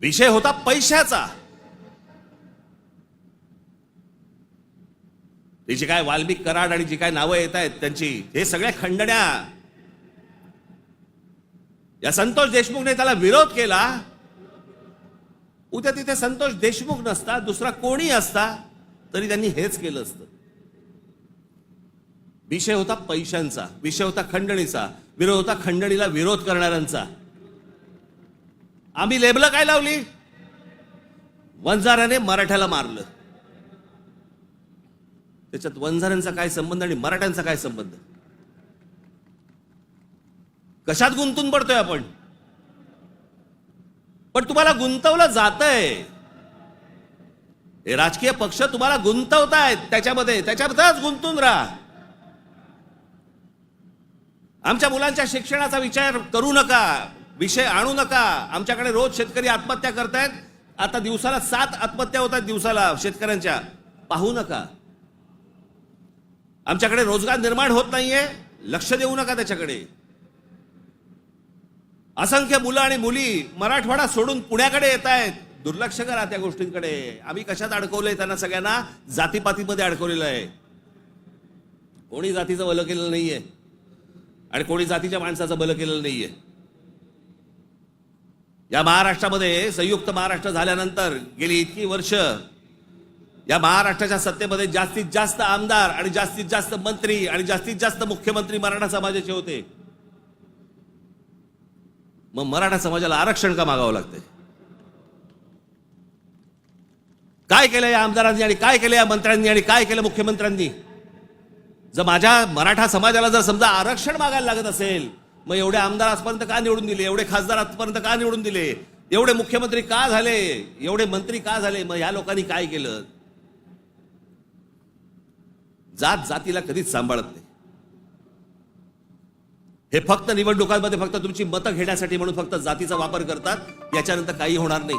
विषय होता पैशाचा. ती जी काय वाल्मिक कराड आणि जी काय नावं येत आहेत त्यांची हे सगळ्या खंडण्या. या संतोष देशमुखने त्याला विरोध केला. उद्या तिथे संतोष देशमुख नसता दुसरा कोणी असता तरी त्यांनी हेच केलं असतं. विषय होता पैशांचा विषय होता खंडणीचा विरोध होता खंडणीला विरोध करणाऱ्यांचा. आम्ही लेबलं काय लावली? वंजाराने मराठ्याला मारलं. त्याच्यात वंजारांचा काय संबंध आणि मराठ्यांचा काय संबंध? कशात गुंतून पडतोय आपण? पण तुम्हाला गुंतवलं जातंय. हे राजकीय पक्ष तुम्हाला गुंतवतायत. त्याच्यामध्ये त्याच्यामध्येच गुंतून राहा. आमच्या मुलांच्या शिक्षणाचा विचार करू नका. विषय आणू नका. आमच्याकडे रोज शेतकरी आत्महत्या करतायत. आता दिवसाला सात आत्महत्या होत आहेत दिवसाला शेतकऱ्यांच्या. पाहू नका. आमच्याकडे रोजगार निर्माण होत नाहीये. लक्ष देऊ नका त्याच्याकडे. असंख्य मुलं आणि मुली मराठवाडा सोडून पुण्याकडे येत आहेत दुर्लक्ष करा त्या गोष्टींकडे. आम्ही कशात अडकवलंय त्यांना सगळ्यांना? जातीपातीमध्ये अडकवलेलं आहे. कोणी जातीचं बलं केलेलं नाहीये. आणि कोणी जातीच्या माणसाचं बलं केलेलं नाहीये. या महाराष्ट्रामध्ये संयुक्त महाराष्ट्र झाल्यानंतर गेली इतकी वर्ष या महाराष्ट्राच्या सत्तेमध्ये जास्तीत जास्त आमदार आणि जास्तीत जास्त मंत्री आणि जास्तीत जास्त मुख्यमंत्री मराठा समाजाचे होते. मग मराठा समाजाला आरक्षण का मागावं लागतंय? काय केलं या आमदारांनी आणि काय केलं या मंत्र्यांनी आणि काय केलं मुख्यमंत्र्यांनी? जर माझ्या मराठा समाजाला जर समजा आरक्षण मागायला लागत असेल मग एवढे आमदार आजपर्यंत का निवडून दिले? एवढे खासदार आजपर्यंत का निवडून दिले? एवढे मुख्यमंत्री का झाले? एवढे मंत्री का झाले? मग या लोकांनी काय केलं? जात जातीला कधीच सांभाळत नाही. हे फक्त निवडणुकांमध्ये फक्त तुमची मतं घेण्यासाठी म्हणून फक्त जातीचा वापर करतात. याच्यानंतर काही होणार नाही.